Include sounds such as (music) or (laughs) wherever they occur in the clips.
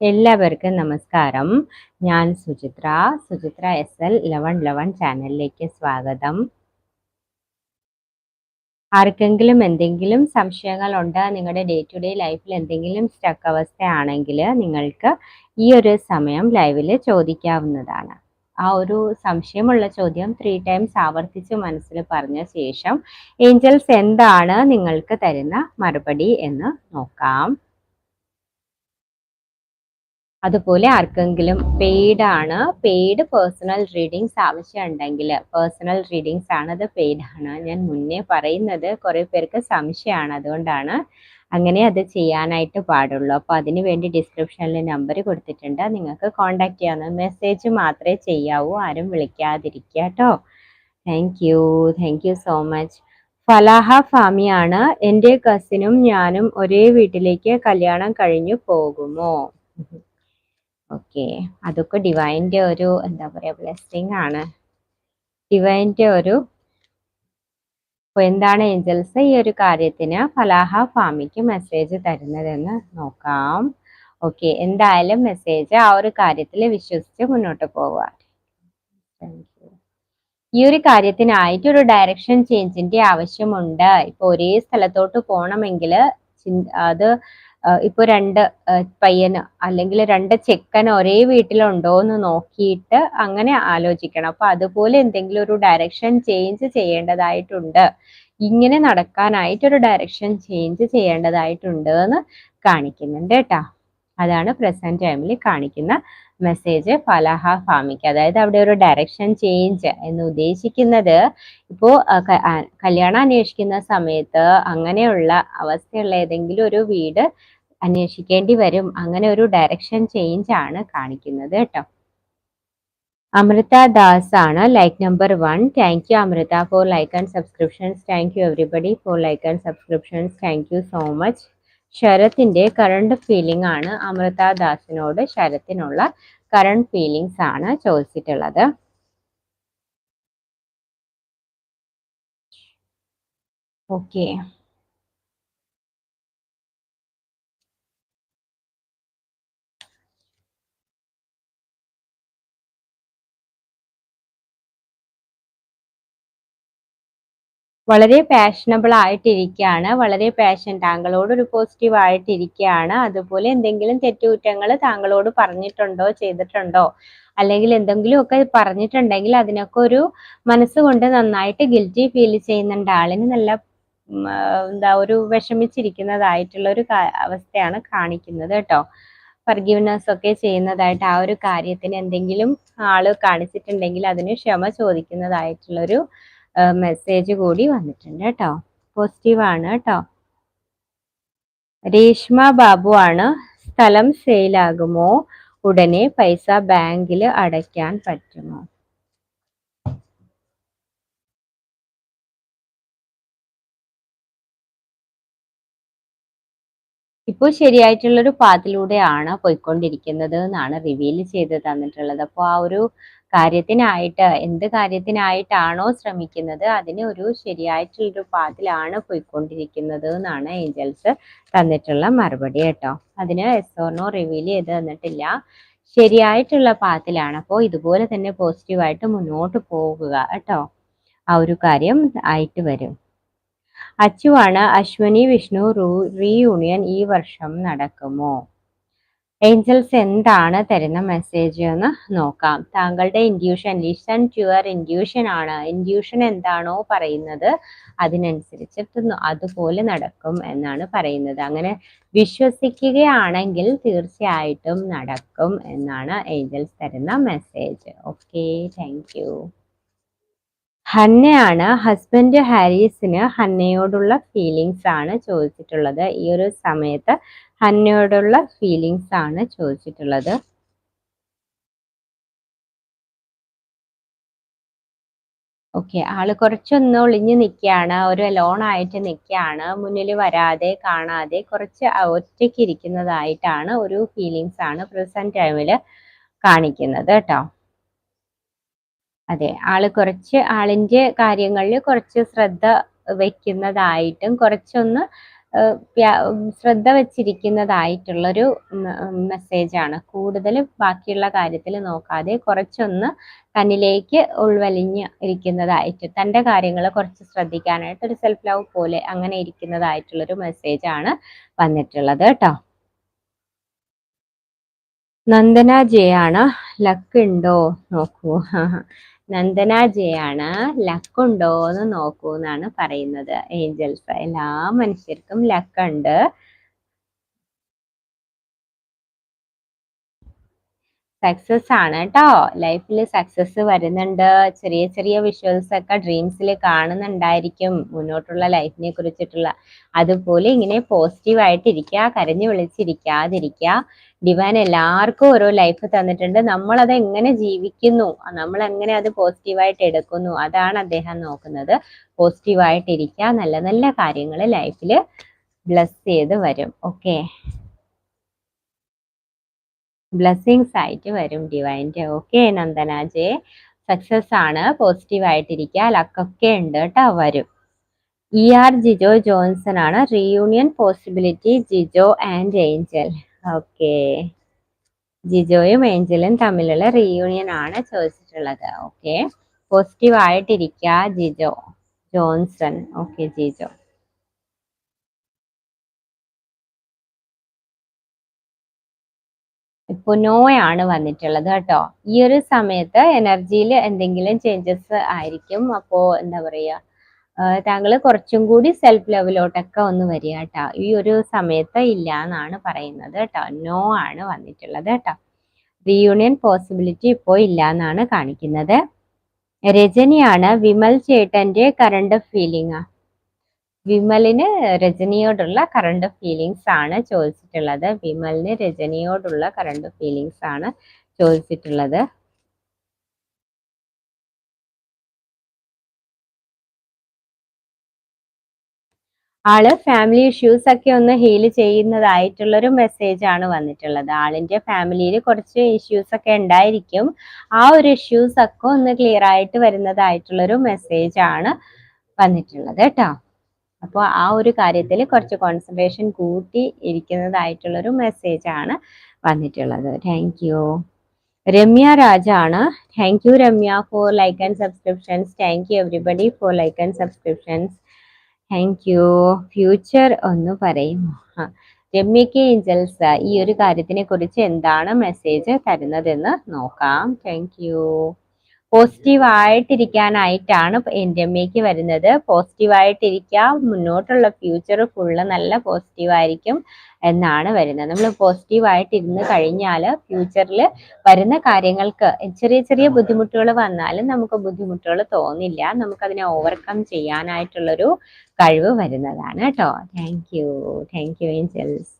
എല്ലാവർക്കും നമസ്കാരം. ഞാൻ Suchitra. Suchitra S L eleven eleven ചാനലിലേക്ക് സ്വാഗതം. ആർക്കെങ്കിലും എന്തെങ്കിലും സംശയങ്ങളുണ്ട് നിങ്ങളുടെ ഡേ ടു ഡേ ലൈഫിൽ എന്തെങ്കിലും സ്റ്റക്ക് അവസ്ഥയാണെങ്കിൽ നിങ്ങൾക്ക് ഈ ഒരു സമയം ലൈവിൽ ചോദിക്കാവുന്നതാണ്. ആ ഒരു സംശയമുള്ള ചോദ്യം ത്രീ ടൈംസ് ആവർത്തിച്ച് മനസ്സിൽ പറഞ്ഞ ശേഷം ഏഞ്ചൽസ് എന്താണ് നിങ്ങൾക്ക് തരുന്ന മറുപടി എന്ന് നോക്കാം. അതുപോലെ ആർക്കെങ്കിലും പെയ്ഡ് ആണ് പെയ്ഡ് പേഴ്സണൽ റീഡിങ്സ് ആവശ്യമുണ്ടെങ്കിൽ പേഴ്സണൽ റീഡിങ്സ് ആണ് അത് പെയ്ഡ് ആണ്. ഞാൻ മുന്നേ പറയുന്നത് കുറേ പേർക്ക് സംശയമാണ് അതുകൊണ്ടാണ്. അങ്ങനെ അത് ചെയ്യാനായിട്ട് പാടുള്ളൂ. അപ്പോൾ അതിന് വേണ്ടി ഡിസ്ക്രിപ്ഷനിൽ നമ്പർ കൊടുത്തിട്ടുണ്ട്. നിങ്ങൾക്ക് കോൺടാക്ട് ചെയ്യാവുന്ന മെസ്സേജ് മാത്രമേ ചെയ്യാവൂ. ആരും വിളിക്കാതിരിക്കുക കേട്ടോ. Thank you thank you so much Falaha ഫാമിയാണ്. എന്റെ കസിനും ഞാനും ഒരേ വീട്ടിലേക്ക് കല്യാണം കഴിഞ്ഞു പോകുമോ? ഓക്കെ. അതൊക്കെ ഡിവൈന്റെ ഒരു എന്താ പറയുക ബ്ലെസ്സിങ് ആണ്. ഡിവൈന്റെ ഒരു അപ്പോൾ എന്താണ് ഏഞ്ചൽസ് ഈ ഒരു കാര്യത്തിന് ഫലാഹ ഫാമിക്ക് മെസ്സേജ് തരുന്നതെന്ന് നോക്കാം. ഓക്കെ. എന്തായാലും മെസ്സേജ് ആ ഒരു കാര്യത്തിൽ വിശ്വസിച്ച് മുന്നോട്ട് പോവുക. ഈ ഒരു കാര്യത്തിനായിട്ട് ഒരു ഡയറക്ഷൻ ചേഞ്ചിന്റെ ആവശ്യമുണ്ട്. ഇപ്പൊ ഒരേ സ്ഥലത്തോട്ട് പോകണമെങ്കിൽ അത് ഇപ്പൊ രണ്ട് പയ്യന് അല്ലെങ്കിൽ രണ്ട് ചെക്കൻ ഒരേ വീട്ടിലുണ്ടോ എന്ന് നോക്കിയിട്ട് അങ്ങനെ ആലോചിക്കണം. അപ്പൊ അതുപോലെ എന്തെങ്കിലും ഒരു ഡയറക്ഷൻ ചേഞ്ച് ചെയ്യേണ്ടതായിട്ടുണ്ട്. ഇങ്ങനെ നടക്കാനായിട്ട് ഒരു ഡയറക്ഷൻ ചേഞ്ച് ചെയ്യേണ്ടതായിട്ടുണ്ട് എന്ന് കാണിക്കുന്നുണ്ട് കേട്ടാ. അതാണ് പ്രസന്റ് ടൈമിൽ കാണിക്കുന്ന മെസ്സേജ് ഫലഹ ഫാമിക്ക്. അതായത് അവിടെ ഒരു ഡയറക്ഷൻ ചേഞ്ച് എന്ന് ഉദ്ദേശിക്കുന്നത് ഇപ്പോ കല്യാണം അന്വേഷിക്കുന്ന സമയത്ത് അങ്ങനെയുള്ള അവസ്ഥയുള്ള ഏതെങ്കിലും ഒരു വീട് അന്വേഷിക്കേണ്ടി വരും. അങ്ങനെ ഒരു ഡയറക്ഷൻ ചേഞ്ച് ആണ് കാണിക്കുന്നത് കേട്ടോ. അമൃത ദാസ് ആണ്. Like number one thank you Amrita for like and subscriptions thank you everybody for like and subscriptions thank you so much ശരത്തിന്റെ current feeling ആണ് അമൃത ദാസിനോട് ശരത്തിനുള്ള കറണ്ട് ഫീലിങ്സ് ആണ് ചോദിച്ചിട്ടുള്ളത്. ഓക്കെ വളരെ പാഷനബിൾ ആയിട്ടിരിക്കുകയാണ് വളരെ പാഷൻ താങ്കളോട് ഒരു പോസിറ്റീവ് ആയിട്ടിരിക്കുകയാണ് അതുപോലെ എന്തെങ്കിലും തെറ്റുകുറ്റങ്ങൾ താങ്കളോട് പറഞ്ഞിട്ടുണ്ടോ ചെയ്തിട്ടുണ്ടോ? അല്ലെങ്കിൽ എന്തെങ്കിലുമൊക്കെ പറഞ്ഞിട്ടുണ്ടെങ്കിൽ അതിനൊക്കെ ഒരു മനസ്സുകൊണ്ട് നന്നായിട്ട് ഗിൽറ്റി ഫീൽ ചെയ്യുന്നുണ്ട്. ആളിന് നല്ല എന്താ ഒരു വിഷമിച്ചിരിക്കുന്നതായിട്ടുള്ള ഒരു അവസ്ഥയാണ് കാണിക്കുന്നത് കേട്ടോ. ഫർഗീവ്നെസ് ഒക്കെ ചെയ്യുന്നതായിട്ട് ആ ഒരു കാര്യത്തിന് എന്തെങ്കിലും ആൾ കാണിച്ചിട്ടുണ്ടെങ്കിൽ അതിന് ക്ഷമ ചോദിക്കുന്നതായിട്ടുള്ളൊരു മെസ്സേജ് കൂടി വന്നിട്ടുണ്ട് കേട്ടോ. പോസിറ്റീവാണ് കേട്ടോ. രേഷ്മ ബാബു ആണ്. സ്ഥലം സെയിലാകുമോ ഉടനെ പൈസ ബാങ്കിൽ അടയ്ക്കാൻ പറ്റുമോ? ഇപ്പോൾ ശരിയായിട്ടുള്ളൊരു പാത്തിലൂടെയാണ് പോയിക്കൊണ്ടിരിക്കുന്നത് എന്നാണ് റിവീൽ ചെയ്ത് തന്നിട്ടുള്ളത്. അപ്പോൾ ആ ഒരു കാര്യത്തിനായിട്ട് എന്ത് കാര്യത്തിനായിട്ടാണോ ശ്രമിക്കുന്നത് അതിന് ഒരു ശരിയായിട്ടുള്ളൊരു പാത്തിലാണ് പോയിക്കൊണ്ടിരിക്കുന്നത് എന്നാണ് ഏഞ്ചൽസ് തന്നിട്ടുള്ള മറുപടി കേട്ടോ. അതിന് എസ്ഓർണോ റിവീൽ ചെയ്ത് തന്നിട്ടില്ല. ശരിയായിട്ടുള്ള പാത്തിലാണ് അപ്പോൾ ഇതുപോലെ തന്നെ പോസിറ്റീവായിട്ട് മുന്നോട്ട് പോകുക കേട്ടോ. ആ ഒരു കാര്യം ആയിട്ട് വരും. അച്ചുവാണ് അശ്വനി വിഷ്ണു റീയൂണിയൻ ഈ വർഷം നടക്കുമോ? ഏഞ്ചൽസ് എന്താണ് തരുന്ന മെസ്സേജ് എന്ന് നോക്കാം. താങ്കളുടെ intuition listen to your intuition ആണ്. ഇൻഡ്യൂഷൻ എന്താണോ പറയുന്നത് അതിനനുസരിച്ചിട്ട് അതുപോലെ നടക്കും എന്നാണ് പറയുന്നത്. അങ്ങനെ വിശ്വസിക്കുകയാണെങ്കിൽ തീർച്ചയായിട്ടും നടക്കും എന്നാണ് ഏഞ്ചൽസ് തരുന്ന മെസ്സേജ് ഓക്കെ താങ്ക് യു ഹന്നയാണ് ഹസ്ബൻഡ് ഹാരീസിന് ഹന്നയോടുള്ള ഫീലിങ്സ് ആണ് ചോദിച്ചിട്ടുള്ളത്. ഈ ഒരു സമയത്ത് ഹന്നയോടുള്ള ഫീലിങ്സ് ആണ് ചോദിച്ചിട്ടുള്ളത്. ഓക്കെ ആൾ കുറച്ചൊന്ന് ഒളിഞ്ഞു നിൽക്കുകയാണ് ഒരു ലോൺ ആയിട്ട് നിൽക്കുകയാണ് മുന്നിൽ വരാതെ കാണാതെ കുറച്ച് ഒറ്റയ്ക്ക് ഇരിക്കുന്നതായിട്ടാണ് ഒരു ഫീലിങ്സ് ആണ് പ്രസന്റ് ടൈമിൽ കാണിക്കുന്നത് കേട്ടോ. അതെ ആൾ കുറച്ച് ആളിന്റെ കാര്യങ്ങളിൽ കുറച്ച് ശ്രദ്ധ വെക്കുന്നതായിട്ടും കുറച്ചൊന്ന് ശ്രദ്ധ വച്ചിരിക്കുന്നതായിട്ടുള്ളൊരു മെസ്സേജാണ്. കൂടുതൽ ബാക്കിയുള്ള കാര്യത്തിൽ നോക്കാതെ കുറച്ചൊന്ന് തന്നിലേക്ക് ഉൾവലിഞ്ഞ് ഇരിക്കുന്നതായിട്ട് തന്റെ കാര്യങ്ങൾ കുറച്ച് ശ്രദ്ധിക്കാനായിട്ട് ഒരു സെൽഫ് ലവ് പോലെ അങ്ങനെ ഇരിക്കുന്നതായിട്ടുള്ളൊരു മെസ്സേജാണ് വന്നിട്ടുള്ളത് കേട്ടോ. നന്ദന ജെ ആണ്. ലക്ക് ഉണ്ടോ? നോക്കൂ. (laughs) നന്ദന ലക്കുണ്ടോ എന്ന് നോക്കൂ എന്നാണ് പറയുന്നത്. ഏഞ്ചൽസ് എല്ലാ മനുഷ്യർക്കും ലക്കുണ്ട് സക്സസ് ആണ് കേട്ടോ ലൈഫിൽ സക്സസ് വരുന്നുണ്ട്. ചെറിയ ചെറിയ വിഷ്വൽസ് ഒക്കെ ഡ്രീംസിൽ കാണുന്നുണ്ടായിരിക്കും. മുന്നോട്ടുള്ള ലൈഫിനെ കുറിച്ചിട്ടുള്ള. അതുപോലെ ഇങ്ങനെ പോസിറ്റീവായിട്ട് ഇരിക്കുക കരഞ്ഞു വിളിച്ചിരിക്കാതിരിക്കുക. ഡിവൈൻ എല്ലാവർക്കും ഓരോ ലൈഫ് തന്നിട്ടുണ്ട്. നമ്മൾ അത് എങ്ങനെ ജീവിക്കുന്നു? നമ്മൾ എങ്ങനെ അത് പോസിറ്റീവായിട്ട് എടുക്കുന്നു? അതാണ് അദ്ദേഹം നോക്കുന്നത്. പോസിറ്റീവായിട്ട് ഇരിക്കുക നല്ല നല്ല കാര്യങ്ങൾ ലൈഫിൽ ബ്ലസ് ചെയ്ത് വരും. ഓക്കെ ബ്ലെസ്സിങ്സ് ആയിട്ട് വരും ഡിവൈന്റെ. ഓക്കെ നന്ദനാജെ സക്സസ് ആണ്. പോസിറ്റീവ് ആയിട്ടിരിക്കുക ലക്കൊക്കെ ഉണ്ട് കേട്ടോ വരും. ഇ ആർ ജിജോ ജോൺസൺ ആണ്. Reunion possibility Jijo and angel okay. ജിജോയും ഏഞ്ചലും തമ്മിലുള്ള റീയൂണിയൻ ആണ് ചോദിച്ചിട്ടുള്ളത്. ഓക്കെ. പോസിറ്റീവ് ആയിട്ടിരിക്കുക ജിജോ? ജോൺസൺ. ഓക്കെ ജിജോ. ഇപ്പൊ നോയാണ് വന്നിട്ടുള്ളത് കേട്ടോ. ഈ ഒരു സമയത്ത് എനർജിയിൽ എന്തെങ്കിലും ചേഞ്ചസ് ആയിരിക്കും. അപ്പോ എന്താ പറയാ? താങ്കൾ കുറച്ചും കൂടി സെൽഫ് ലെവലോട്ടൊക്കെ ഒന്ന് വരിക കേട്ടോ ഈ ഒരു സമയത്ത് ഇല്ല എന്നാണ് പറയുന്നത് കേട്ടോ നോ ആണ് വന്നിട്ടുള്ളത് കേട്ടോ റീയൂണിയൻ പോസിബിലിറ്റി ഇപ്പോൾ ഇല്ല എന്നാണ് കാണിക്കുന്നത്. രജനിയാണ് വിമൽ ചേട്ടന്റെ കറണ്ട് ഫീലിംഗ് വിമലിന് രജനിയോടുള്ള കറണ്ട് ഫീലിങ്സ് ആണ് ചോദിച്ചിട്ടുള്ളത്. വിമലിന് രജനിയോടുള്ള കറണ്ട് ഫീലിങ്സ് ആണ് ചോദിച്ചിട്ടുള്ളത്. ആൾ ഫാമിലി ഇഷ്യൂസ് ഒക്കെ ഒന്ന് ഹീൽ ചെയ്യുന്നതായിട്ടുള്ള ഒരു മെസ്സേജ് ആണ് വന്നിട്ടുള്ളത്. ആളിന്റെ ഫാമിലിയിൽ കുറച്ച് ഇഷ്യൂസ് ഒക്കെ ഉണ്ടായിരിക്കും. ആ ഒരു ഇഷ്യൂസ് ഒക്കെ ഒന്ന് ക്ലിയർ ആയിട്ട് വരുന്നതായിട്ടുള്ള ഒരു മെസ്സേജ് ആണ് വന്നിട്ടുള്ളത് കേട്ടോ. അപ്പോൾ ആ ഒരു കാര്യത്തിൽ കുറച്ച് കോൺസെൻട്രേഷൻ കൂട്ടി ഇരിക്കുന്നതായിട്ടുള്ളൊരു മെസ്സേജ് ആണ് വന്നിട്ടുള്ളത്. Thank you Ramya രാജാണ് thank you Ramya for like and subscriptions thank you everybody for like and subscriptions thank you future ഒന്ന് പറയും. രമ്യക്ക് ഏഞ്ചൽസ് ഈ ഒരു കാര്യത്തിനെ കുറിച്ച് എന്താണ് മെസ്സേജ് തരുന്നതെന്ന് നോക്കാം. താങ്ക് യു പോസിറ്റീവ് ആയിട്ടിരിക്കാനായിട്ടാണ് രമ്യക്ക് വരുന്നത്. പോസിറ്റീവ് ആയിട്ടിരിക്കുക മുന്നോട്ടുള്ള ഫ്യൂച്ചർ ഫുള്ള് നല്ല പോസിറ്റീവ് ആയിരിക്കും. എന്നാണ് വരുന്നത്. നമ്മൾ പോസിറ്റീവ് ആയിട്ടിരുന്ന് കഴിഞ്ഞാൽ ഫ്യൂച്ചറിൽ വരുന്ന കാര്യങ്ങൾക്ക് ചെറിയ ചെറിയ ബുദ്ധിമുട്ടുകൾ വന്നാലും നമുക്ക് ബുദ്ധിമുട്ടുകൾ തോന്നില്ല. നമുക്കതിനെ ഓവർകം ചെയ്യാനായിട്ടുള്ളൊരു കഴിവ് വരുന്നതാണ് കേട്ടോ. Thank you thank you angels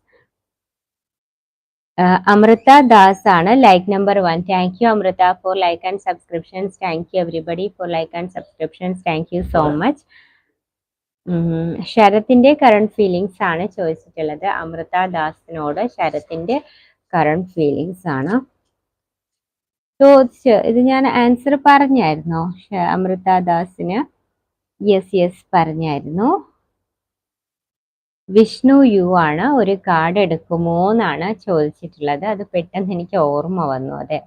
Amritha Das ആണ് like number one thank you Amritha for like and subscriptions thank you everybody for like and subscriptions thank you so much ശരത്തിന്റെ current feelings ആണ് ചോദിച്ചിട്ടുള്ളത്. അമൃത ദാസിനോട് ശരത്തിന്റെ current feelings ആണ്. ചോദിച്ച് ഇത് ഞാൻ answer പറഞ്ഞായിരുന്നു? അമൃത ദാസിന്? യെസ് യെസ് പറഞ്ഞായിരുന്നു. വിഷ്ണു യു ആണ്. ഒരു കാർഡ് എടുക്കുമോ എന്നാണ് ചോദിച്ചിട്ടുള്ളത്. അത് പെട്ടെന്ന് എനിക്ക് ഓർമ്മ വന്നു. അതെ.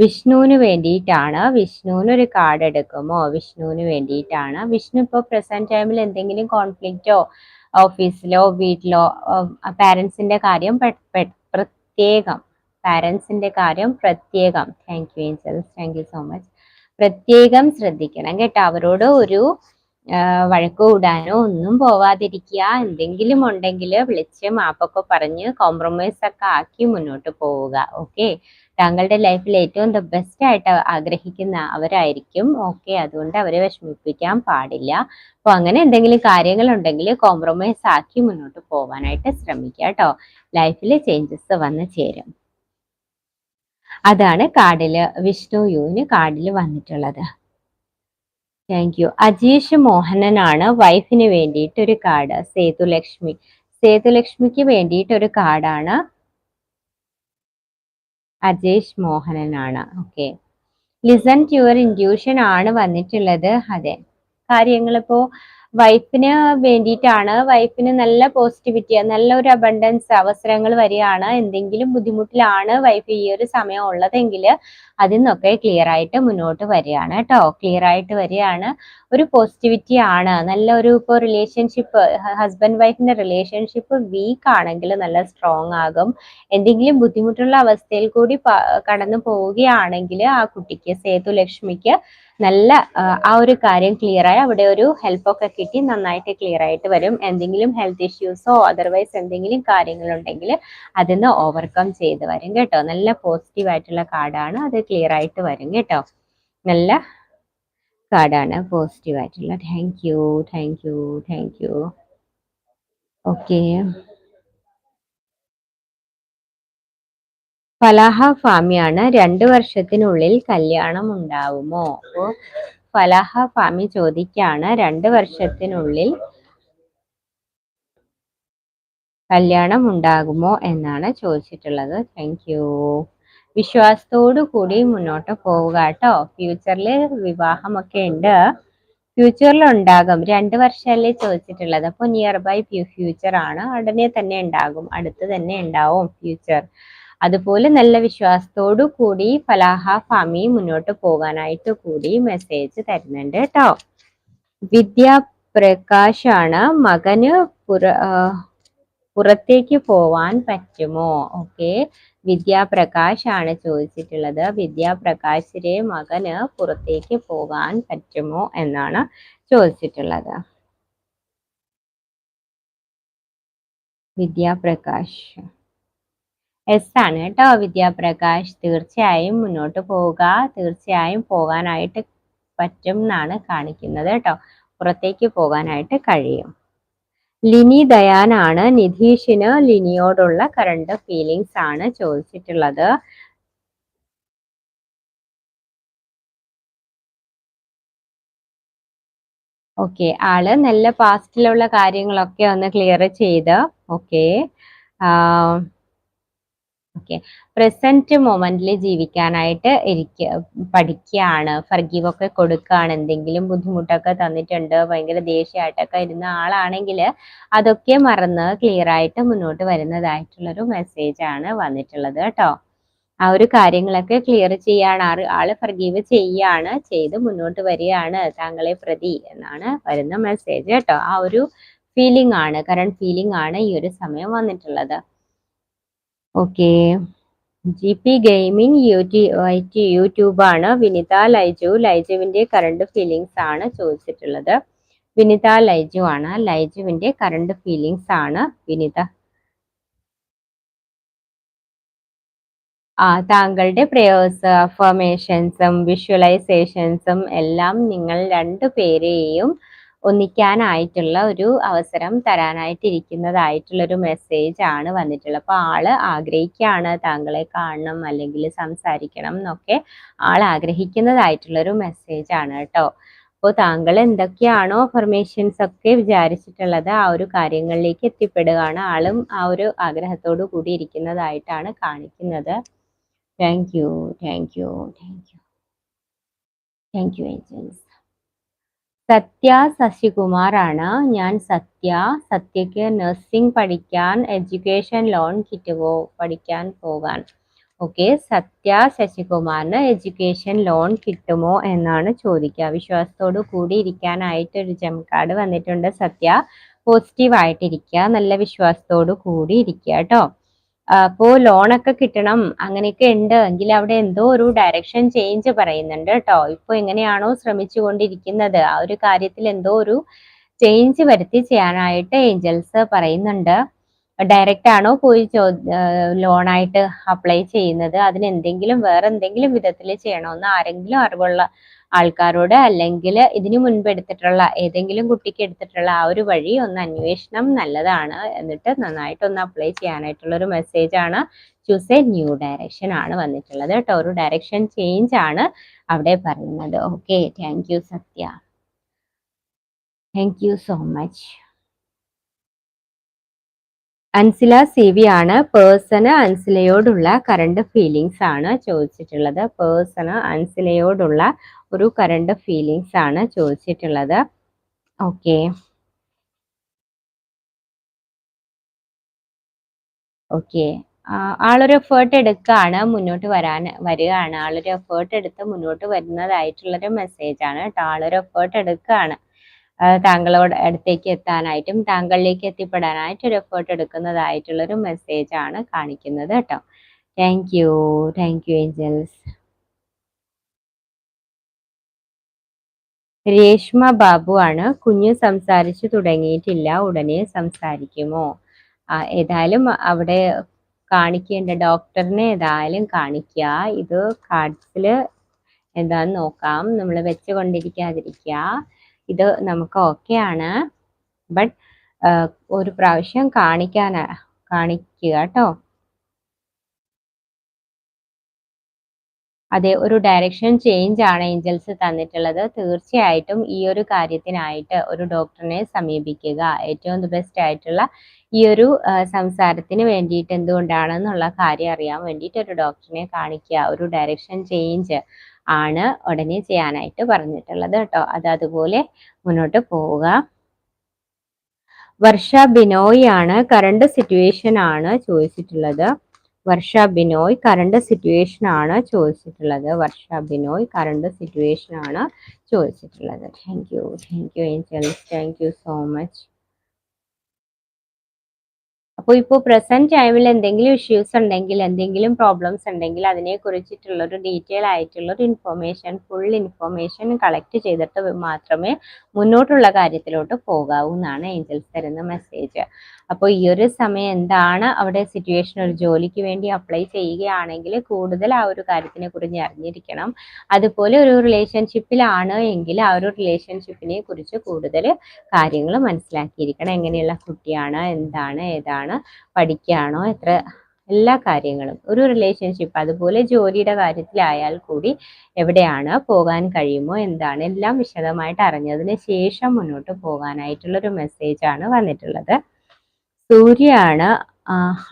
വിഷ്ണുവിന് വേണ്ടിയിട്ടാണ്. വിഷ്ണുവിന് ഒരു കാർഡ് എടുക്കുമോ? വിഷ്ണുവിന് വേണ്ടിയിട്ടാണ്. വിഷ്ണു ഇപ്പോൾ പ്രസന്റ് ടൈമിൽ എന്തെങ്കിലും കോൺഫ്ലിക്റ്റോ ഓഫീസിലോ വീട്ടിലോ പാരൻസിന്റെ കാര്യം പ്രത്യേകം. പാരൻസിന്റെ കാര്യം പ്രത്യേകം. Thank you angels thank so much പ്രത്യേകം ശ്രദ്ധിക്കണം കേട്ടോ. അവരോട് ഒരു വഴക്ക് കൂടാനോ ഒന്നും പോവാതിരിക്കുക. എന്തെങ്കിലും ഉണ്ടെങ്കിൽ വിളിച്ച് മാപ്പൊക്കെ പറഞ്ഞ് കോംപ്രമൈസ് ഒക്കെ ആക്കി മുന്നോട്ട് പോവുക. ഓക്കെ താങ്കളുടെ ലൈഫിൽ ഏറ്റവും ദ ബെസ്റ്റ് ആയിട്ട് ആഗ്രഹിക്കുന്ന അവരായിരിക്കും. ഓക്കെ അതുകൊണ്ട് അവരെ വിഷമിപ്പിക്കാൻ പാടില്ല. അപ്പോൾ അങ്ങനെ എന്തെങ്കിലും കാര്യങ്ങൾ ഉണ്ടെങ്കിൽ കോംപ്രമൈസ് ആക്കി മുന്നോട്ട് പോകാനായിട്ട് ശ്രമിക്കുക കേട്ടോ. ലൈഫിൽ ചേഞ്ചസ് വന്ന് ചേരും. അതാണ് കാർഡിൽ വിഷ്ണു യുവിന് കാർഡിൽ വന്നിട്ടുള്ളത്. താങ്ക് യു അജീഷ് മോഹനനാണ് വൈഫിന് വേണ്ടിയിട്ട് ഒരു കാർഡ് സേതുലക്ഷ്മി. സേതുലക്ഷ്മിക്ക് വേണ്ടിയിട്ട് ഒരു കാർഡാണ് Ajesh മോഹനനാണ്. Okay listen to your intuition ആണ് വന്നിട്ടുള്ളത്. അതെ. കാര്യങ്ങളിപ്പോ വൈഫിന് വേണ്ടിയിട്ടാണ്. വൈഫിന് നല്ല പോസിറ്റിവിറ്റി നല്ല ഒരു അബണ്ടൻസ് അവസരങ്ങൾ വരികയാണ്. എന്തെങ്കിലും ബുദ്ധിമുട്ടിലാണ് വൈഫ് ഈ ഒരു സമയം ഉള്ളതെങ്കിൽ അതിൽ നിന്നൊക്കെ ക്ലിയർ ആയിട്ട് മുന്നോട്ട് വരികയാണ് കേട്ടോ. ക്ലിയർ ആയിട്ട് വരികയാണ്. ഒരു പോസിറ്റിവിറ്റി ആണ്. നല്ല ഒരു ഇപ്പോൾ റിലേഷൻഷിപ്പ് ഹസ്ബൻഡ് വൈഫിന്റെ റിലേഷൻഷിപ്പ് വീക്ക് ആണെങ്കിൽ നല്ല സ്ട്രോങ് ആകും. എന്തെങ്കിലും ബുദ്ധിമുട്ടുള്ള അവസ്ഥയിൽ കൂടി കടന്നു പോവുകയാണെങ്കിൽ ആ കുട്ടിക്ക് സേതു ലക്ഷ്മിക്ക് നല്ല ആ ഒരു കാര്യം ക്ലിയർ ആയി അവിടെ ഒരു ഹെൽപ്പൊക്കെ കിട്ടി നന്നായിട്ട് ക്ലിയർ ആയിട്ട് വരും. എന്തെങ്കിലും ഹെൽത്ത് ഇഷ്യൂസോ അതർവൈസ് എന്തെങ്കിലും കാര്യങ്ങളുണ്ടെങ്കിൽ അതിന്ന് ഓവർകം ചെയ്ത് വരും കേട്ടോ. നല്ല പോസിറ്റീവ് ആയിട്ടുള്ള കാർഡാണ്. അത് ക്ലിയർ ആയിട്ട് വരും കേട്ടോ. നല്ല കാർഡാണ് പോസിറ്റീവ് ആയിട്ടുള്ള. Thank you thank you thank you okay Falaha ഫാമിയാണ്. രണ്ട് വർഷത്തിനുള്ളിൽ കല്യാണം ഉണ്ടാവുമോ? അപ്പോൾ ഫലാഹ ഫാമി ചോദിക്കാണ്. രണ്ട് വർഷത്തിനുള്ളിൽ കല്യാണം ഉണ്ടാകുമോ എന്നാണ് ചോദിച്ചിട്ടുള്ളത്. താങ്ക് യു വിശ്വാസത്തോടു കൂടി മുന്നോട്ട് പോവുക കേട്ടോ. ഫ്യൂച്ചറിൽ വിവാഹമൊക്കെ ഉണ്ട്. ഫ്യൂച്ചറിൽ ഉണ്ടാകും രണ്ട് വർഷമല്ലേ ചോദിച്ചിട്ടുള്ളത്. അപ്പോൾ നിയർ ബൈ ഫ്യൂച്ചർ ആണ്. ഉടനെ തന്നെ ഉണ്ടാകും. അടുത്ത് തന്നെ ഉണ്ടാവും ഫ്യൂച്ചർ അതുപോലെ നല്ല വിശ്വാസത്തോടു കൂടി ഫലാഹ ഫാമി മുന്നോട്ട് പോകാനായിട്ട് കൂടി മെസ്സേജ് തരുന്നുണ്ട് കേട്ടോ. വിദ്യാപ്രകാശാണ് മകന് പുറ പുറത്തേക്ക് പോവാൻ പറ്റുമോ? ഓക്കെ വിദ്യാപ്രകാശ് ആണ് ചോദിച്ചിട്ടുള്ളത്. വിദ്യാപ്രകാശിന്റെ മകന് പുറത്തേക്ക് പോകാൻ പറ്റുമോ എന്നാണ് ചോദിച്ചിട്ടുള്ളത്. വിദ്യാപ്രകാശ്. എസ് ആണ് കേട്ടോ വിദ്യാപ്രകാശ് തീർച്ചയായും മുന്നോട്ട് പോവുക. തീർച്ചയായും പോകാനായിട്ട് പറ്റും എന്നാണ് കാണിക്കുന്നത് കേട്ടോ പുറത്തേക്ക് പോകാനായിട്ട് കഴിയും. ലിനി ദയാനാണ്. നിധീഷിന് ലിനിയോടുള്ള കറണ്ട് ഫീലിങ്സ് ആണ് ചോദിച്ചിട്ടുള്ളത്. ഓക്കെ ആൾ നല്ല പാസ്റ്റിലുള്ള കാര്യങ്ങളൊക്കെ ഒന്ന് ക്ലിയർ ചെയ്ത്. ഓക്കെ ഓക്കെ പ്രസന്റ് മൊമെന്റിൽ ജീവിക്കാനായിട്ട് എനിക്ക് പഠിക്കുകയാണ് ഫർഗീവ് ഒക്കെ കൊടുക്കുകയാണ് എന്തെങ്കിലും ബുദ്ധിമുട്ടൊക്കെ തന്നിട്ടുണ്ട് ഭയങ്കര ദേഷ്യമായിട്ടൊക്കെ ഇരുന്ന ആളാണെങ്കിൽ അതൊക്കെ മറന്ന് ക്ലിയർ ആയിട്ട് മുന്നോട്ട് വരുന്നതായിട്ടുള്ളൊരു മെസ്സേജ് ആണ് വന്നിട്ടുള്ളത് കേട്ടോ. ആ ഒരു കാര്യങ്ങളൊക്കെ ക്ലിയർ ചെയ്യാണ് ആൾ ഫർഗീവ് ചെയ്യാണ് ചെയ്ത് മുന്നോട്ട് വരികയാണ് താങ്കളെ പ്രതി എന്നാണ് വരുന്ന മെസ്സേജ് കേട്ടോ. ആ ഒരു ഫീലിംഗ് ആണ് കറണ്ട് ഫീലിംഗ് ആണ് ഈ ഒരു സമയം വന്നിട്ടുള്ളത്. Okay G P gaming YouTube യൂട്യൂബാണ് Vinitha Laiju ലൈജുവിന്റെ കറണ്ട് ഫീലിങ്സ് ആണ് ചോദിച്ചിട്ടുള്ളത്. വിനിത ലൈജു ആണ്. ലൈജുവിന്റെ കറണ്ട് ഫീലിങ്സ് ആണ്. വിനിത. ആ താങ്കളുടെ പ്രേയേഴ്സ് അഫർമേഷൻസും വിഷ്വലൈസേഷൻസും എല്ലാം നിങ്ങൾ രണ്ടു പേരെയും ഒന്നിക്കാനായിട്ടുള്ള ഒരു അവസരം തരാനായിട്ടിരിക്കുന്നതായിട്ടുള്ള ഒരു മെസ്സേജ് ആണ് വന്നിട്ടുള്ളത്. അപ്പോൾ ആൾ ആഗ്രഹിക്കുകയാണ് താങ്കളെ കാണണം അല്ലെങ്കിൽ സംസാരിക്കണം എന്നൊക്കെ ആൾ ആഗ്രഹിക്കുന്നതായിട്ടുള്ള ഒരു മെസ്സേജ് ആണ് കേട്ടോ. അപ്പോൾ താങ്കൾ എന്തൊക്കെയാണോ ഫർമേഷൻസ് ഒക്കെ വിചാരിച്ചിട്ടുള്ളത് ആ ഒരു കാര്യങ്ങളിലേക്ക് എത്തിപ്പെടുകയാണ്. ആളും ആ ഒരു ആഗ്രഹത്തോടു കൂടി ഇരിക്കുന്നതായിട്ടാണ് കാണിക്കുന്നത്. Thank you thank you thank you thank you angels Satya ശശികുമാറാണ്. ഞാൻ സത്യ സത്യക്ക് നഴ്സിംഗ് പഠിക്കാൻ എഡ്യൂക്കേഷൻ ലോൺ കിട്ടുമോ പഠിക്കാൻ പോകാൻ. ഓക്കെ സത്യ ശശികുമാറിന് എഡ്യൂക്കേഷൻ ലോൺ കിട്ടുമോ എന്നാണ് ചോദിക്കുക. വിശ്വാസത്തോടു കൂടി ഇരിക്കാനായിട്ട് ഒരു ജം കാർഡ് വന്നിട്ടുണ്ട് സത്യ. പോസിറ്റീവ് ആയിട്ടിരിക്കുക. നല്ല വിശ്വാസത്തോടു കൂടി ഇരിക്കുക കേട്ടോ. അപ്പോ ലോണൊക്കെ കിട്ടണം അങ്ങനെയൊക്കെ ഉണ്ട്. എങ്കിൽ അവിടെ എന്തോ ഒരു ഡയറക്ഷൻ ചേഞ്ച് പറയുന്നുണ്ട് കേട്ടോ ഇപ്പൊ എങ്ങനെയാണോ ശ്രമിച്ചു കൊണ്ടിരിക്കുന്നത് ആ ഒരു കാര്യത്തിൽ എന്തോ ഒരു ചേഞ്ച് വരുത്തി ചെയ്യാനായിട്ട് ഏഞ്ചൽസ് പറയുന്നുണ്ട്. ഡയറക്റ്റ് ആണോ പോയി ചോ ലോണായിട്ട് അപ്ലൈ ചെയ്യുന്നത്? അതിന് എന്തെങ്കിലും വേറെ എന്തെങ്കിലും വിധത്തിൽ ചെയ്യണമെന്ന് ആരെങ്കിലും അറിവുള്ള ആൾക്കാരോട് അല്ലെങ്കിൽ ഇതിനു മുൻപ് എടുത്തിട്ടുള്ള ഏതെങ്കിലും കുട്ടിക്ക് എടുത്തിട്ടുള്ള ആ ഒരു വഴി ഒന്ന് അന്വേഷണം നല്ലതാണ് എന്നിട്ട് നന്നായിട്ട് ഒന്ന് അപ്ലൈ ചെയ്യാനായിട്ടുള്ള ഒരു മെസ്സേജ് ആണ് ചൂസ് എ ന്യൂ ഡയറക്ഷൻ ആണ് വന്നിട്ടുള്ളത് കേട്ടോ. ഒരു ഡയറക്ഷൻ ചേഞ്ച് ആണ് അവിടെ പറയുന്നത്. Okay thank you Sathya. Thank you so much Ansila C V ആണ്. പേഴ്സണ് അൻസിലയോടുള്ള കറണ്ട് ഫീലിങ്സ് ആണ് ചോദിച്ചിട്ടുള്ളത്. പേഴ്സണ് അൻസിലയോടുള്ള ഒരു കറണ്ട് ഫീലിങ്സ് ആണ് ചോദിച്ചിട്ടുള്ളത്. ഓക്കെ ഓക്കെ ആളൊരു എഫേർട്ട് എടുക്കുകയാണ് മുന്നോട്ട് വരാൻ വരികയാണ്. ആളൊരു എഫേർട്ട് എടുത്ത് മുന്നോട്ട് വരുന്നതായിട്ടുള്ളൊരു മെസ്സേജാണ് കേട്ടോ. ആളൊരു എഫേർട്ട് എടുക്കുകയാണ് താങ്കളോട് അടുത്തേക്ക് എത്താനായിട്ടും താങ്കളിലേക്ക് എത്തിപ്പെടാനായിട്ട് ഒരു എഫേർട്ട് എടുക്കുന്നതായിട്ടുള്ള ഒരു മെസ്സേജ് ആണ് കാണിക്കുന്നത് കേട്ടോ. Thank you thank you angels Reshma Babu ആണ്. കുഞ്ഞ് സംസാരിച്ചു തുടങ്ങിയിട്ടില്ല. ഉടനെ സംസാരിക്കുമോ? ഏതായാലും അവിടെ കാണിക്കേണ്ട ഡോക്ടറിനെ ഏതായാലും കാണിക്കുക. ഇത് കാർഡ്സിൽ എന്താന്ന് നോക്കാം. നമ്മൾ വെച്ചുകൊണ്ടിരിക്കാതിരിക്കുക ഇത് നമുക്ക് ഓക്കെ ആണ്. ബട്ട് ഒരു പ്രാവശ്യം കാണിക്കാൻ കാണിക്കുക കേട്ടോ. അതെ ഒരു ഡയറക്ഷൻ ചേഞ്ച് ആണ് ഏഞ്ചൽസ് തന്നിട്ടുള്ളത്. തീർച്ചയായിട്ടും ഈ ഒരു കാര്യത്തിനായിട്ട് ഒരു ഡോക്ടറിനെ സമീപിക്കുക. ഏറ്റവും ബെസ്റ്റ് ആയിട്ടുള്ള ഈ ഒരു സംസാരത്തിന് വേണ്ടിയിട്ട് എന്തുകൊണ്ടാണെന്നുള്ള കാര്യം അറിയാൻ വേണ്ടിയിട്ട് ഒരു ഡോക്ടറിനെ കാണിക്കുക. ഒരു ഡയറക്ഷൻ ചേഞ്ച് ആണ് ഉടനെ ചെയ്യാനായിട്ട് പറഞ്ഞിട്ടുള്ളത് കേട്ടോ. അത് അതുപോലെ മുന്നോട്ട് പോവുക. വർഷ ബിനോയ് ആണ് കറണ്ട് സിറ്റുവേഷൻ ആണ് ചോദിച്ചിട്ടുള്ളത്. വർഷ ബിനോയ് കറണ്ട് സിറ്റുവേഷൻ ആണ് ചോദിച്ചിട്ടുള്ളത്. വർഷ ബിനോയ് കറണ്ട് സിറ്റുവേഷൻ ആണ് ചോദിച്ചിട്ടുള്ളത്. Thank you thank you angels thank you so much അപ്പോൾ ഇപ്പോൾ പ്രസന്റ് ടൈമിൽ എന്തെങ്കിലും ഇഷ്യൂസ് ഉണ്ടെങ്കിൽ എന്തെങ്കിലും പ്രോബ്ലംസ് ഉണ്ടെങ്കിൽ അതിനെ കുറിച്ചിട്ടുള്ള ഒരു ഡീറ്റെയിൽ ആയിട്ടുള്ള ഒരു ഇൻഫോർമേഷൻ ഫുൾ ഇൻഫോർമേഷൻ കളക്ട് ചെയ്തിട്ട് മാത്രമേ മുന്നോട്ടുള്ള കാര്യത്തിലോട്ട് പോകാവൂ എന്നാണ് ഏഞ്ചൽസ് തരുന്ന മെസ്സേജ് അപ്പോൾ ഈ ഒരു സമയം എന്താണ് അവിടെ സിറ്റുവേഷൻ ഒരു ജോലിക്ക് വേണ്ടി അപ്ലൈ ചെയ്യുകയാണെങ്കിൽ കൂടുതൽ ആ ഒരു കാര്യത്തിനെ കുറിച്ച് അറിഞ്ഞിരിക്കണം. അതുപോലെ ഒരു റിലേഷൻഷിപ്പിലാണ് എങ്കിൽ ആ ഒരു റിലേഷൻഷിപ്പിനെ കുറിച്ച് കൂടുതൽ കാര്യങ്ങൾ മനസ്സിലാക്കിയിരിക്കണം. എങ്ങനെയുള്ള കുട്ടിയാണ് എന്താണ് ഏതാണ് പഠിക്കുകയാണോ എത്ര എല്ലാ കാര്യങ്ങളും. ഒരു റിലേഷൻഷിപ്പ് അതുപോലെ ജോലിയുടെ കാര്യത്തിലായാൽ കൂടി എവിടെയാണ് പോകാൻ കഴിയുമോ എന്താണ് എല്ലാം വിശദമായിട്ട് അറിഞ്ഞതിന് ശേഷം മുന്നോട്ട് പോകാനായിട്ടുള്ളൊരു മെസ്സേജാണ് വന്നിട്ടുള്ളത്. സൂര്യയാണ്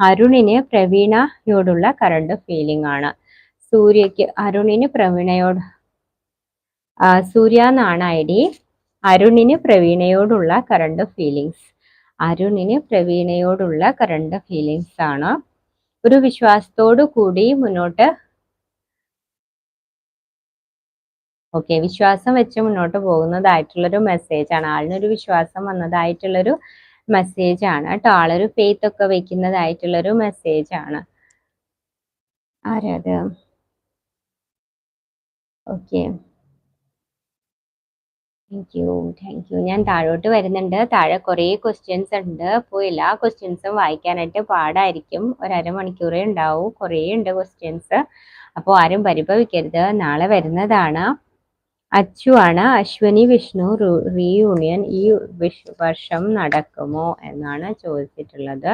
അരുണിന് പ്രവീണയോടുള്ള കറണ്ട് ഫീലിംഗ് ആണ്. സൂര്യക്ക് അരുണിന് പ്രവീണയോട് സൂര്യ എന്നാണ് ഐ ഡി അരുണിന് പ്രവീണയോടുള്ള കറണ്ട് ഫീലിങ്സ് അരുണിന് പ്രവീണയോടുള്ള കറണ്ട് ഫീലിങ്സ് ആണ്. ഒരു വിശ്വാസത്തോടു കൂടി മുന്നോട്ട് ഓക്കെ വിശ്വാസം വെച്ച് മുന്നോട്ട് പോകുന്നതായിട്ടുള്ളൊരു മെസ്സേജ് ആണ്. ആളിനൊരു വിശ്വാസം വന്നതായിട്ടുള്ളൊരു മെസ്സേജ് ആണ്. കേട്ടോ. ആളൊരു ഫെയ്ത്ത് ഒക്കെ വെക്കുന്നതായിട്ടുള്ളൊരു മെസ്സേജ് ആണ്. ആരത് okay thank you thank you ഞാൻ താഴോട്ട് വരുന്നുണ്ട്. താഴെ കുറേ ക്വസ്റ്റ്യൻസ് ഉണ്ട്. അപ്പോൾ എല്ലാ ക്വസ്റ്റ്യൻസും വായിക്കാനായിട്ട് പാടായിരിക്കും. ഒരു അരമണിക്കൂറേ ഉണ്ടാവും. കുറേ ഉണ്ട് ക്വസ്റ്റ്യൻസ് അപ്പോൾ ആരും പരിഭവിക്കരുത്. നാളെ വരുന്നതാണ്. അച്ചു ആണ്. അശ്വനി വിഷ്ണു റീയൂണിയൻ ഈ വർഷം നടക്കുമോ എന്നാണ് ചോദിച്ചിട്ടുള്ളത്.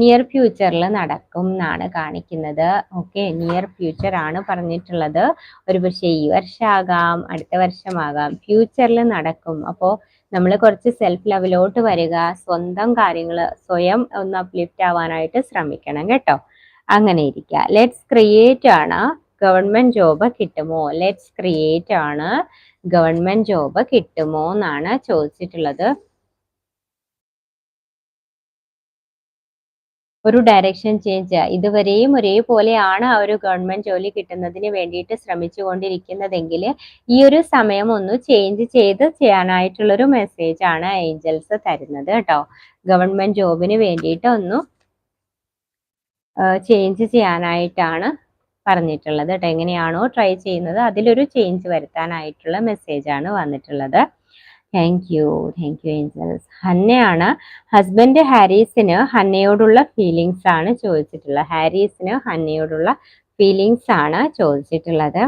നിയർ ഫ്യൂച്ചറിൽ നടക്കും എന്നാണ് കാണിക്കുന്നത്. ഓക്കെ നിയർ ഫ്യൂച്ചർ ആണ് പറഞ്ഞിട്ടുള്ളത്. ഒരുപക്ഷെ ഈ വർഷമാകാം അടുത്ത വർഷമാകാം. ഫ്യൂച്ചറിൽ നടക്കും. അപ്പോൾ നമ്മൾ കുറച്ച് സെൽഫ് ലെവലോട്ട് വരിക സ്വന്തം കാര്യങ്ങൾ സ്വയം ഒന്ന് അപ്ലിഫ്റ്റ് ആവാനായിട്ട് ശ്രമിക്കണം കേട്ടോ. അങ്ങനെ ഇരിക്കുക ലെറ്റ്സ് ക്രിയേറ്റ് ആണ് ഗവൺമെന്റ് ജോബ് കിട്ടുമോ? ലെറ്റ്സ് ക്രിയേറ്റ് ആണ് ഗവൺമെന്റ് ജോബ് കിട്ടുമോ എന്നാണ് ചോദിച്ചിട്ടുള്ളത്. ഒരു ഡയറക്ഷൻ ചേഞ്ച് ഇതുവരെയും ഒരേപോലെയാണ് ആ ഒരു ഗവൺമെന്റ് ജോലി കിട്ടുന്നതിന് വേണ്ടിയിട്ട് ശ്രമിച്ചു കൊണ്ടിരിക്കുന്നതെങ്കിൽ ഈ ഒരു സമയം ഒന്ന് ചേഞ്ച് ചെയ്ത് ചെയ്യാനായിട്ടുള്ളൊരു മെസ്സേജ് ആണ് ഏഞ്ചൽസ് തരുന്നത് കേട്ടോ. ഗവൺമെന്റ് ജോബിന് വേണ്ടിയിട്ട് ഒന്ന് ചേഞ്ച് ചെയ്യാനായിട്ടാണ് പറഞ്ഞിട്ടുള്ളത് കേട്ടോ എങ്ങനെയാണോ ട്രൈ ചെയ്യുന്നത് അതിലൊരു ചേഞ്ച് വരുത്താനായിട്ടുള്ള മെസ്സേജാണ് വന്നിട്ടുള്ളത്. Thank you thank you angels ഹന്നയാണ് husband ഹാരീസിന് ഹന്നയോടുള്ള ഫീലിങ്സ് ആണ് ചോദിച്ചിട്ടുള്ളത്. ഹാരീസിന് ഹന്നയോടുള്ള ഫീലിങ്സ് ആണ് ചോദിച്ചിട്ടുള്ളത്.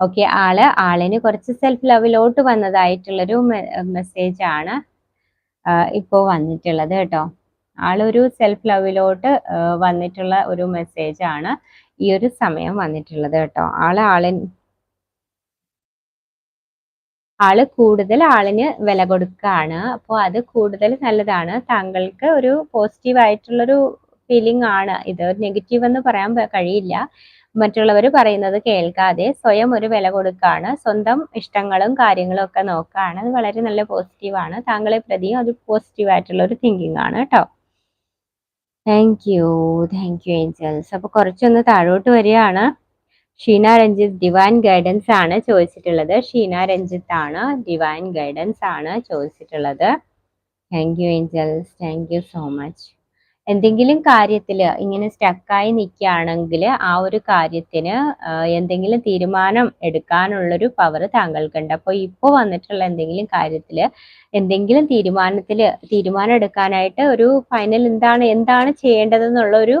ഓക്കെ ആൾ ആളിന് കുറച്ച് സെൽഫ് ലെവലോട്ട് വന്നതായിട്ടുള്ളൊരു മെസ്സേജ് ആണ് ഇപ്പോൾ വന്നിട്ടുള്ളത് കേട്ടോ. ആളൊരു സെൽഫ് ലവിലോട്ട് വന്നിട്ടുള്ള ഒരു മെസ്സേജ് ആണ് ഈ ഒരു സമയം വന്നിട്ടുള്ളത് കേട്ടോ. ആൾ ആളെ ആൾ കൂടുതൽ ആളിന് വില കൊടുക്കുകയാണ് അപ്പോൾ അത് കൂടുതൽ നല്ലതാണ്. താങ്കൾക്ക് ഒരു പോസിറ്റീവ് ആയിട്ടുള്ളൊരു ഫീലിംഗ് ആണ്. ഇത് നെഗറ്റീവ് എന്ന് പറയാൻ കഴിയില്ല. മറ്റുള്ളവർ പറയുന്നത് കേൾക്കാതെ സ്വയം ഒരു വില കൊടുക്കാണ്. സ്വന്തം ഇഷ്ടങ്ങളും കാര്യങ്ങളും ഒക്കെ നോക്കാണ്. അത് വളരെ നല്ല പോസിറ്റീവാണ് താങ്കളെ പ്രതിയും അത് പോസിറ്റീവ് ആയിട്ടുള്ള ഒരു തിങ്കിങ് ആണ് കേട്ടോ. Thank you thank you angels അപ്പൊ കുറച്ചൊന്ന് താഴോട്ട് വരികയാണ്. ഷീന രഞ്ജിത്ത് ഡിവൈൻ ഗൈഡൻസ് ആണ് ചോദിച്ചിട്ടുള്ളത്. ഷീന രഞ്ജിത്ത് ആണ് ഡിവൈൻ ഗൈഡൻസ് ആണ് ചോദിച്ചിട്ടുള്ളത്. Thank you angels thank you so much എന്തെങ്കിലും കാര്യത്തിൽ ഇങ്ങനെ സ്റ്റക്കായി നിൽക്കുകയാണെങ്കിൽ ആ ഒരു കാര്യത്തിന് എന്തെങ്കിലും തീരുമാനം എടുക്കാനുള്ളൊരു പവർ താങ്കൾക്കുണ്ട്. അപ്പോൾ ഇപ്പോൾ വന്നിട്ടുള്ള എന്തെങ്കിലും കാര്യത്തിൽ എന്തെങ്കിലും തീരുമാനത്തിൽ തീരുമാനം എടുക്കാനായിട്ട് ഒരു ഫൈനൽ എന്താണ് എന്താണ് ചെയ്യേണ്ടതെന്നുള്ള ഒരു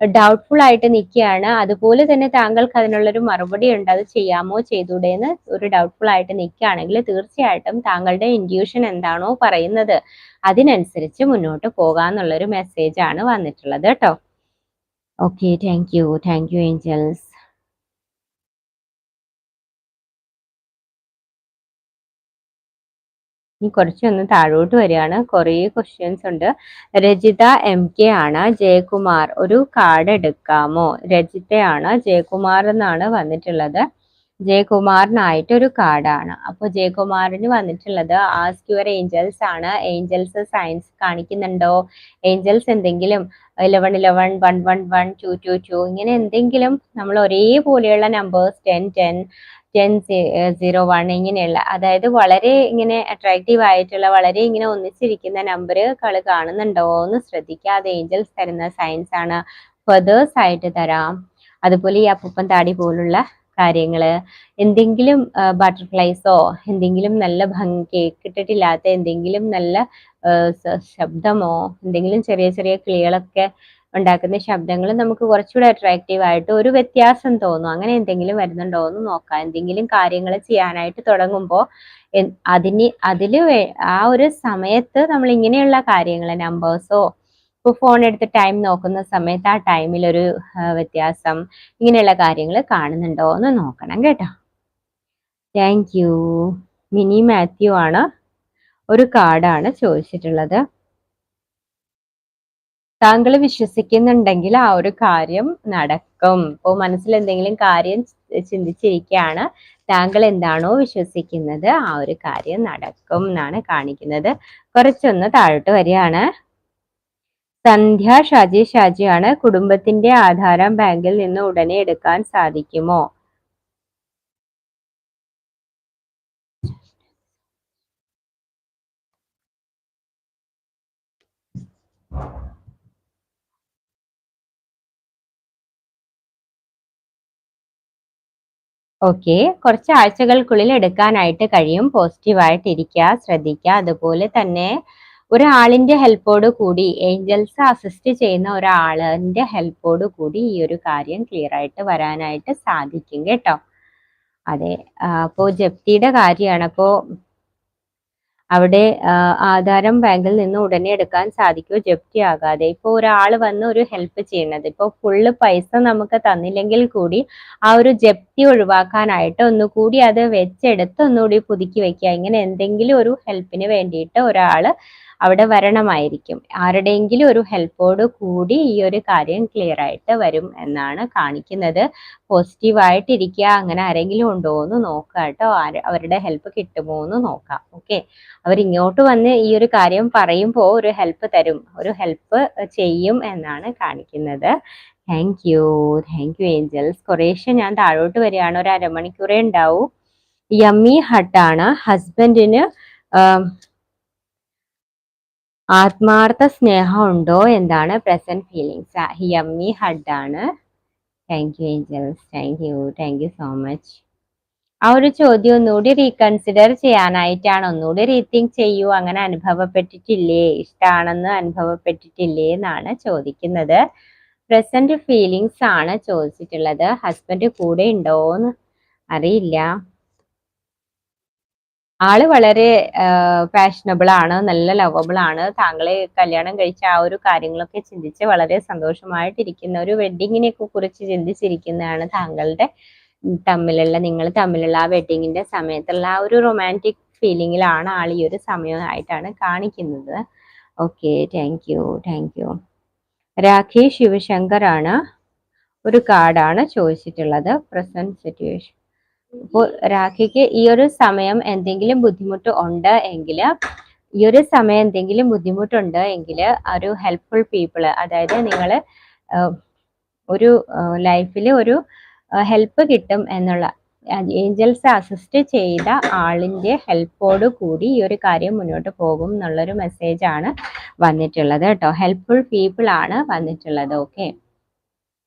ഡൗട്ട്ഫുൾ ആയിട്ട് നിൽക്കുകയാണ്. അതുപോലെ തന്നെ താങ്കൾക്ക് അതിനുള്ളൊരു മറുപടി ഉണ്ട്. അത് ചെയ്യാമോ ചെയ്തൂടെ എന്ന് ഒരു ഡൗട്ട്ഫുൾ ആയിട്ട് നിൽക്കുകയാണെങ്കിൽ തീർച്ചയായിട്ടും താങ്കളുടെ ഇൻഡ്യൂഷൻ എന്താണോ പറയുന്നത് അതിനനുസരിച്ച് മുന്നോട്ട് പോകാന്നുള്ളൊരു മെസ്സേജ് ആണ് വന്നിട്ടുള്ളത് കേട്ടോ. Okay thank you thank you angels ഇനി കുറച്ചൊന്ന് താഴോട്ട് വരികയാണ്. കുറേ ക്വസ്റ്റ്യൻസ് ഉണ്ട്. രജിത എം കെ ആണ്. ജയകുമാർ ഒരു കാർഡ് എടുക്കാമോ? രജിതയാണ് ജയകുമാർ എന്നാണ് വന്നിട്ടുള്ളത്. ജയകുമാറിനായിട്ട് ഒരു കാർഡാണ് അപ്പോൾ ജയകുമാറിന് വന്നിട്ടുള്ളത് ആസ്ക് യുവർ ഏഞ്ചൽസ് ആണ്. ഏഞ്ചൽസ് സയൻസ് കാണിക്കുന്നുണ്ടോ? ഏഞ്ചൽസ് എന്തെങ്കിലും eleven eleven one one one two two two ഇങ്ങനെ എന്തെങ്കിലും നമ്മൾ ഒരേപോലെയുള്ള numbers ten ten ten zero one ഇങ്ങനെയുള്ള അതായത് വളരെ ഇങ്ങനെ അട്രാക്റ്റീവ് ആയിട്ടുള്ള വളരെ ഇങ്ങനെ ഒന്നിച്ചിരിക്കുന്ന നമ്പറുകൾ കാണുന്നുണ്ടോ എന്ന് ശ്രദ്ധിക്കുക അത് ഏഞ്ചൽസ് തരുന്ന സയൻസ് ആണ് ഫെതേഴ്സ് ആയിട്ട് തരാം. അതുപോലെ ഈ അപ്പൂപ്പൻ താടി പോലുള്ള കാര്യങ്ങൾ എന്തെങ്കിലും ബട്ടർഫ്ലൈസോ എന്തെങ്കിലും നല്ല ഭംഗി കേട്ടിട്ടില്ലാത്ത എന്തെങ്കിലും നല്ല ശബ്ദമോ എന്തെങ്കിലും ചെറിയ ചെറിയ കിളികളൊക്കെ ഉണ്ടാക്കുന്ന ശബ്ദങ്ങൾ നമുക്ക് കുറച്ചുകൂടെ അട്രാക്റ്റീവ് ആയിട്ട് ഒരു വ്യത്യാസം തോന്നും. അങ്ങനെ എന്തെങ്കിലും വരുന്നുണ്ടോ എന്ന് നോക്കാം. എന്തെങ്കിലും കാര്യങ്ങൾ ചെയ്യാനായിട്ട് തുടങ്ങുമ്പോൾ അതിന് അതിൽ ആ ഒരു സമയത്ത് നമ്മൾ ഇങ്ങനെയുള്ള കാര്യങ്ങൾ നമ്പേഴ്സോ ഇപ്പോൾ ഫോൺ എടുത്ത് ടൈം നോക്കുന്ന സമയത്ത് ആ ടൈമിൽ ഒരു വ്യത്യാസം ഇങ്ങനെയുള്ള കാര്യങ്ങൾ കാണുന്നുണ്ടോ എന്ന് നോക്കണം കേട്ടോ. താങ്ക് യു മിനി മാത്യു ആണ്. ഒരു കാർഡാണ് ചോദിച്ചിട്ടുള്ളത്. താങ്കൾ വിശ്വസിക്കുന്നുണ്ടെങ്കിൽ ആ ഒരു കാര്യം നടക്കും. ഇപ്പോൾ മനസ്സിൽ എന്തെങ്കിലും കാര്യം ചിന്തിച്ചിരിക്കുകയാണ് താങ്കൾ എന്താണോ വിശ്വസിക്കുന്നത് ആ ഒരു കാര്യം നടക്കും എന്നാണ് കാണിക്കുന്നത്. കുറച്ചൊന്ന് താഴോട്ട് വരികയാണ്. സന്ധ്യ ഷാജി ഷാജിയാണ് കുടുംബത്തിന്റെ ആധാരം ബാങ്കിൽ നിന്ന് ഉടനെ എടുക്കാൻ സാധിക്കുമോ? ഓക്കെ. കുറച്ച് ആഴ്ചകൾക്കുള്ളിൽ എടുക്കാനായിട്ട് കഴിയും. പോസിറ്റീവായിട്ട് ഇരിക്കുക ശ്രദ്ധിക്കുക. അതുപോലെ തന്നെ ഒരാളിന്റെ ഹെൽപ്പോട് കൂടി ഏഞ്ചൽസ് അസിസ്റ്റ് ചെയ്യുന്ന ഒരാളിന്റെ ഹെൽപ്പോട് കൂടി ഈ ഒരു കാര്യം ക്ലിയർ ആയിട്ട് വരാനായിട്ട് സാധിക്കും കേട്ടോ. അതെ. അപ്പോ ജപ്തിയുടെ കാര്യമാണ്. അപ്പോ അവിടെ ആധാരം ബാങ്കിൽ നിന്ന് ഉടനെ എടുക്കാൻ സാധിക്കുമോ ജപ്തി ആകാതെ. ഇപ്പോൾ ഒരാൾ വന്ന് ഒരു ഹെൽപ്പ് ചെയ്യുന്നത്. ഇപ്പോൾ ഫുള്ള് പൈസ നമുക്ക് തന്നില്ലെങ്കിൽ കൂടി ആ ഒരു ജപ്തി ഒഴിവാക്കാനായിട്ട് ഒന്നുകൂടി അത് വെച്ചെടുത്ത് ഒന്നുകൂടി പുതുക്കി വെക്കുക. ഇങ്ങനെ എന്തെങ്കിലും ഒരു ഹെൽപ്പിന് വേണ്ടിയിട്ട് ഒരാൾ അവിടെ വരണമായിരിക്കും. ആരുടെയെങ്കിലും ഒരു ഹെൽപ്പോട് കൂടി ഈ ഒരു കാര്യം ക്ലിയർ ആയിട്ട് വരും എന്നാണ് കാണിക്കുന്നത്. പോസിറ്റീവായിട്ടിരിക്കുക അങ്ങനെ ആരെങ്കിലും ഉണ്ടോ എന്ന് നോക്കുക കേട്ടോ. അവരുടെ ഹെൽപ്പ് കിട്ടുമോ എന്ന് നോക്കാം. ഓക്കെ അവർ ഇങ്ങോട്ട് വന്ന് ഈ ഒരു കാര്യം പറയുമ്പോൾ ഒരു ഹെൽപ്പ് തരും. ഒരു ഹെൽപ്പ് ചെയ്യും എന്നാണ് കാണിക്കുന്നത്. Thank you thank you angels കുറേശ്ശെ ഞാൻ താഴോട്ട് വരികയാണ്. ഒരു അരമണിക്കൂറേ ഉണ്ടാവൂ. യമ്മി ഹട്ടാണ് ഹസ്ബൻഡിന് ആത്മാർത്ഥ സ്നേഹം ഉണ്ടോ എന്താണ് പ്രസന്റ് ഫീലിങ്സ് ഹഡ് ഹഡാണ് thank you angels thank you thank you so much ആ ഒരു ചോദ്യം ഒന്നുകൂടി റീകൺസിഡർ ചെയ്യാനായിട്ടാണ്. ഒന്നുകൂടി റീതിങ്ക് ചെയ്യൂ. അങ്ങനെ അനുഭവപ്പെട്ടിട്ടില്ലേ? ഇഷ്ടമാണെന്ന് അനുഭവപ്പെട്ടിട്ടില്ലേ എന്നാണ് ചോദിക്കുന്നത്. പ്രസന്റ് ഫീലിങ്സ് ആണ് ചോദിച്ചിട്ടുള്ളത്. ഹസ്ബൻഡ് കൂടെ ഉണ്ടോ എന്ന് അറിയില്ല. ആൾ വളരെ ഫാഷനബിൾ ആണ് നല്ല ലവബിൾ ആണ്. താങ്കളെ കല്യാണം കഴിച്ച ആ ഒരു കാര്യങ്ങളൊക്കെ ചിന്തിച്ച് വളരെ സന്തോഷമായിട്ടിരിക്കുന്ന ഒരു വെഡിങ്ങിനെ കുറിച്ച് ചിന്തിച്ചിരിക്കുന്നതാണ് താങ്കളുടെ തമ്മിലുള്ള നിങ്ങൾ തമ്മിലുള്ള ആ വെഡിങ്ങിന്റെ സമയത്തുള്ള ആ ഒരു റൊമാന്റിക് ഫീലിങ്ങിലാണ് ആൾ ഈ ഒരു സമയമായിട്ടാണ് കാണിക്കുന്നത്. Okay thank you thank you Rakhi Sivasankar ആണ് ഒരു കാർഡാണ് ചോദിച്ചിട്ടുള്ളത്. പ്രസന്റ് സിറ്റുവേഷൻ അപ്പോൾ രാഖിക്ക് ഈ ഒരു സമയം എന്തെങ്കിലും ബുദ്ധിമുട്ട് ഉണ്ട് എങ്കിൽ ഈ ഒരു സമയം എന്തെങ്കിലും ബുദ്ധിമുട്ടുണ്ട് എങ്കിൽ ഒരു ഹെൽപ്ഫുൾ പീപ്പിൾ അതായത് നിങ്ങൾ ഒരു ലൈഫിൽ ഒരു ഹെൽപ്പ് കിട്ടും എന്നുള്ള ഏഞ്ചൽസ് അസിസ്റ്റ് ചെയ്ത ആളിന്റെ ഹെൽപ്പോട് കൂടി ഈ ഒരു കാര്യം മുന്നോട്ട് പോകും എന്നുള്ളൊരു മെസ്സേജാണ് വന്നിട്ടുള്ളത് കേട്ടോ. ഹെൽപ്ഫുൾ പീപ്പിൾ ആണ് വന്നിട്ടുള്ളത്. Okay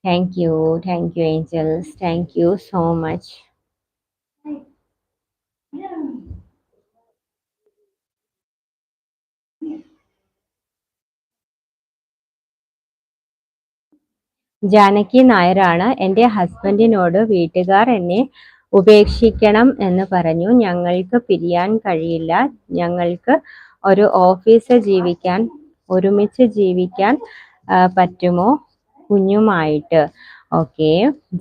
thank you thank you angels thank you so much Janaki നായരാണ് എന്റെ ഹസ്ബൻഡിനോട് വീട്ടുകാർ എന്നെ ഉപേക്ഷിക്കണം എന്ന് പറഞ്ഞു. ഞങ്ങൾക്ക് പിരിയാൻ കഴിയില്ല. ഞങ്ങൾക്ക് ഒരു ഓഫീസ് ജീവിക്കാൻ ഒരുമിച്ച് ജീവിക്കാൻ പറ്റുമോ? കുഞ്ഞുമായിട്ട്. ഓക്കെ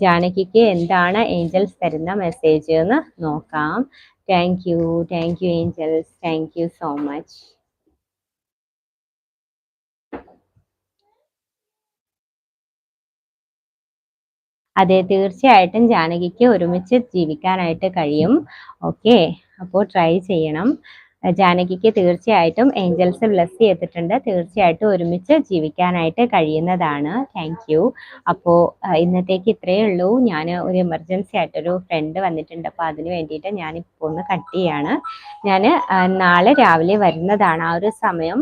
ജാനകിക്ക് എന്താണ് ഏഞ്ചൽസ് തരുന്ന മെസ്സേജ് എന്ന് നോക്കാം. Thank you thank you angels thank you so much അതെ തീർച്ചയായിട്ടും ജാനകിക്ക് ഒരുമിച്ച് ജീവിക്കാനായിട്ട് കഴിയും. ഓക്കെ അപ്പോൾ ട്രൈ ചെയ്യണം. ജാനകിക്ക് തീർച്ചയായിട്ടും ഏഞ്ചൽസ് ബ്ലസ് ചെയ്തിട്ടുണ്ട്. തീർച്ചയായിട്ടും ഒരുമിച്ച് ജീവിക്കാനായിട്ട് കഴിയുന്നതാണ്. താങ്ക് യു അപ്പോൾ ഇന്നത്തേക്ക് ഇത്രയേ ഉള്ളൂ. ഞാൻ ഒരു എമർജൻസി ആയിട്ടൊരു ഫ്രണ്ട് വന്നിട്ടുണ്ട്. അപ്പോൾ അതിന് വേണ്ടിയിട്ട് ഞാനിപ്പോൾ ഒന്ന് കട്ട് ചെയ്യാണ്. ഞാൻ നാളെ രാവിലെ വരുന്നതാണ്. ആ ഒരു സമയം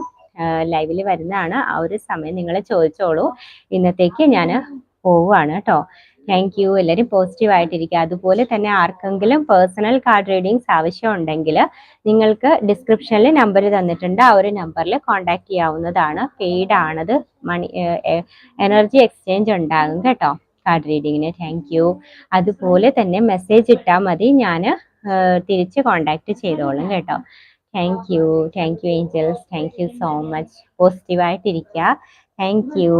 ലൈവിൽ വരുന്നതാണ്. ആ ഒരു സമയം നിങ്ങൾ ചോദിച്ചോളൂ. ഇന്നത്തേക്ക് ഞാൻ പോവുകയാണ് കേട്ടോ. താങ്ക് യു എല്ലാവരും പോസിറ്റീവ് ആയിട്ടിരിക്കുക. അതുപോലെ തന്നെ ആർക്കെങ്കിലും പേഴ്സണൽ കാർഡ് റീഡിങ്സ് ആവശ്യമുണ്ടെങ്കിൽ നിങ്ങൾക്ക് ഡിസ്ക്രിപ്ഷനിൽ നമ്പർ തന്നിട്ടുണ്ട്. ആ ഒരു നമ്പറിൽ കോൺടാക്ട് ചെയ്യാവുന്നതാണ്. പെയ്ഡ് ആണത്. മണി എനർജി എക്സ്ചേഞ്ച് ഉണ്ടാകും കേട്ടോ. കാർഡ് റീഡിങ്ങിന് താങ്ക് യു അതുപോലെ തന്നെ മെസ്സേജ് ഇട്ടാൽ മതി. ഞാൻ തിരിച്ച് കോണ്ടാക്ട് ചെയ്തോളും കേട്ടോ. Thank you thank you angels thank you so much പോസിറ്റീവായിട്ടിരിക്കുക thank U